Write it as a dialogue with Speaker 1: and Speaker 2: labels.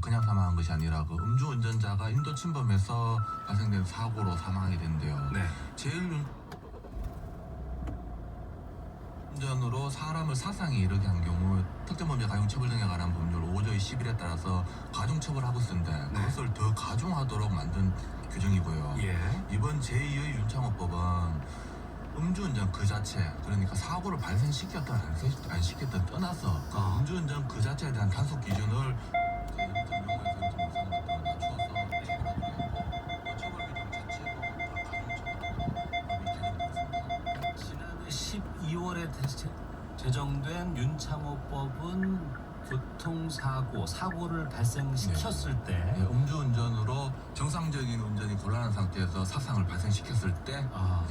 Speaker 1: 그냥 사망한 것이 아니라 그 음주운전자가 인도 침범해서 발생된 사고로 사망하게 된대요.
Speaker 2: 네.
Speaker 1: 제일 윤... 운전으로 사람을 사상에 이르게 한 경우 특정범죄 가중처벌 등에 관한 법률 5조의 11에 따라서 가중처벌하고 쓴데
Speaker 2: 네.
Speaker 1: 그것을 더 가중하도록 만든 규정이고요.
Speaker 2: 예.
Speaker 1: 이번 제2의 윤창호법은 음주운전 그 자체 그러니까 사고를 발생시켰든 안, 시- 안 시켰든 떠나서 그
Speaker 2: 아.
Speaker 1: 음주운전 그 자체에 대한 단속 기준을
Speaker 2: 12월에 제정된 윤창호법은 교통사고, 사고를 발생시켰을 때
Speaker 1: 네, 음주운전으로 정상적인 운전이 곤란한 상태에서 사상을 발생시켰을 때
Speaker 2: 아,